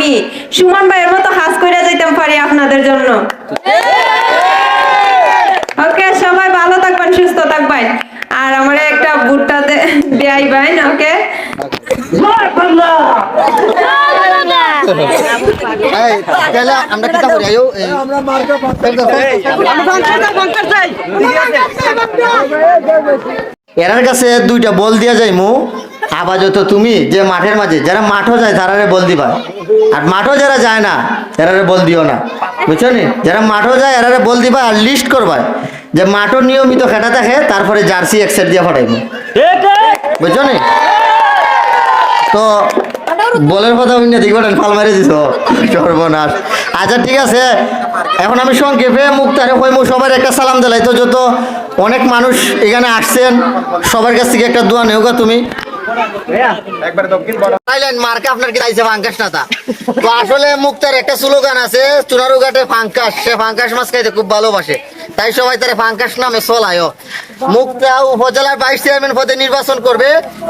আমি। সুমন ভাইয়ের মতো হাস করে যাইতাম পারি আপনাদের জন্য। ওকে, সবাই ভালো থাকবেন, সুস্থ থাকবেন। আর আমার একটা বুটটা দেয়াই বাইন ওকে? এরার কাছে দুইটা বল দিয়া যাই মু আপাতত তুমি যে মাঠের মাঝে, যারা মাঠও যায়, তারারে বল দিবা। আর মাঠও যারা যায় না, এরারে বল দিও না। বুঝছ নি যারা মাঠও যায়, এরারে বল দিবা আর লিস্ট করবা যে মাঠও নিয়মিত খেটা থাকে তারপরে জার্সি এক সেট দিয়ে ফটাইবো। বুঝছ নি তো বলের কথা হইনি দেখবেন ফাল মারি দিছ। সর্বনাশ। আচ্ছা ঠিক আছে। এখন আমি সংক্ষেপে মুক্তারে কইমু, সবার একটা সালাম দিলাই। তো যত অনেক মানুষ এখানে আসছেন, সবার কাছ থেকে একটা দোয়া নেওগা তুমি। নির্বাচন করবে।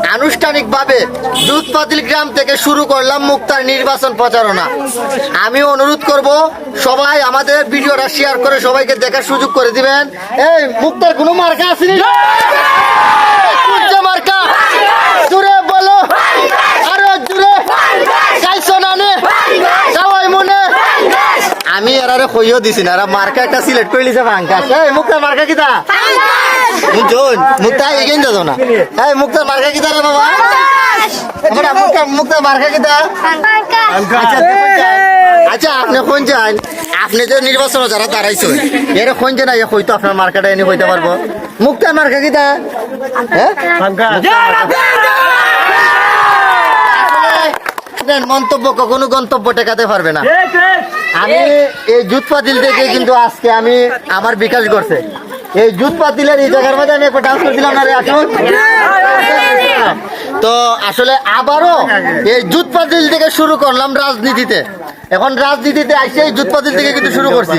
আনুষ্ঠানিক ভাবে দুধপাতিল গ্রাম থেকে শুরু করলাম মুক্তার নির্বাচন প্রচারণা। আমি অনুরোধ করব, সবাই আমাদের ভিডিওটা শেয়ার করে সবাইকে দেখার সুযোগ করে দিবেন। এই, মুক্তার কোনো মার্কা আসেনি কোন যে মার্কা জুড়ে বলো আরও জুড়ে চাইছো না নে সবাই মনে এরারে কইও দিছি না মার্কা একটা সিলেক্ট করে লিছে ফাঙ্কাস এই মুক্তা মার্কা কিতা? বুঝুন মুক্তা এগেইন যাও না? এই মুক্তা মার্কা কিতা রে বাবা? আমরা মুক্তা মুক্তা মার্কা কিতা? আচ্ছা। আচ্ছা আপনি কোন যান আপনি যে নির্বাচন যারা দাঁড়াইছো এর কোন যে না হয়তো আপনার মার্কাটা এনে হইতে পারব। মুক্তা মার্কা কিতা? হ্যাঁ? আপনার মন্তব্য কখনো গন্তব্য টেকাতে পারবে না। আমি এই জুত পাতিল থেকে কিন্তু আজকে আমি আমার বিকাশ করছে এই জুত পাতিলের এই জায়গার মধ্যে আমি একটা ডান্স করছিলাম না রে আসুন তো আসলে আবারও এই জুত পাতিল থেকে শুরু করলাম রাজনীতিতে। এখন রাজনীতিতে আসছে এই জুত পাতিল থেকে কিন্তু শুরু করছি।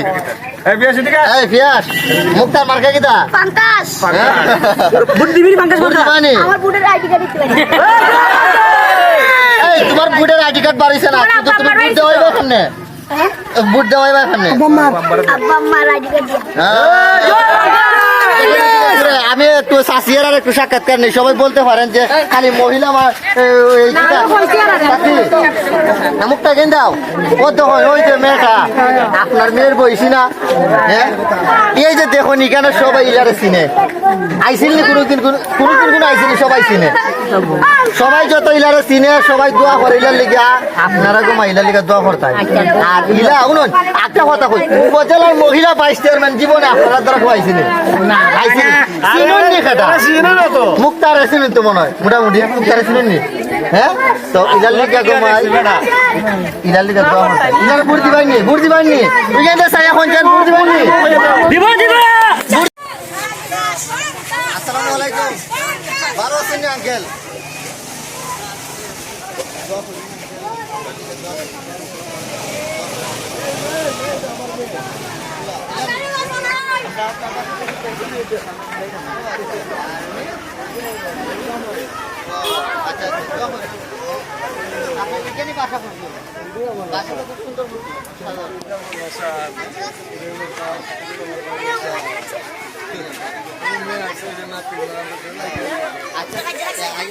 মুক্তার মার্কা কিতা পাঙ্কাস বুদ্ধি আমার বুটের আইডি কার্ড দিতে পারি। এই তোমার বুটের আইডি কার্ড বাড়িছে না কিন্তু তুমি বুট দেওয়াই বা সামনে বুট দেওয়াই বা সামনে আব্বা আম্মার আইডি কার্ড আমি একটু সাসিয়ার আর একটু সাক্ষাৎকার নেই সবাই বলতে পারেন যে খালি মহিলা আমার মুখটা কেন দাও কত হয় ওই যে মেয়েটা আপনার মেয়ের বয়সী না হ্যাঁ এই যে দেখুন এখানে সবাই ইলারে চিনে আইসিল নি কোনোদিন কোনো- কোনোদিন কোনো আইসিনি সবাই চিনে সবাই যত ইলারে চিনে সবাই দোয়া করে ইলার লিগা। আপনারা গো মহিলার লিগা দোয়া করতাম আর ইলা শুনুন একটা কথা কই উপজেলার মহিলা ভাইস চেয়ারম্যান জীবনে আপনারা দ্বারা খুয়াইছিলেন আইসিনি চিনুন নি খেটা? মুক্তার চিনুন তো মনে হয়। মোটামুটি মুক্তার চিনুন নি? হ্যাঁ? তো ইলার লিগা গো মাই ইলার লিগা দোয়া করতাম ইলার বুড় দিবাই নি বুড় দিবাই নি এখানে সাই এখন যান বুড় দিবাই নি আসসালামু আলাইকুম। নি আঙ্কেল আচ্ছা আচ্ছা দোয়া করেন। আপনি এখানেই বাসা করছেন বাসাটা সুন্দর আচ্ছা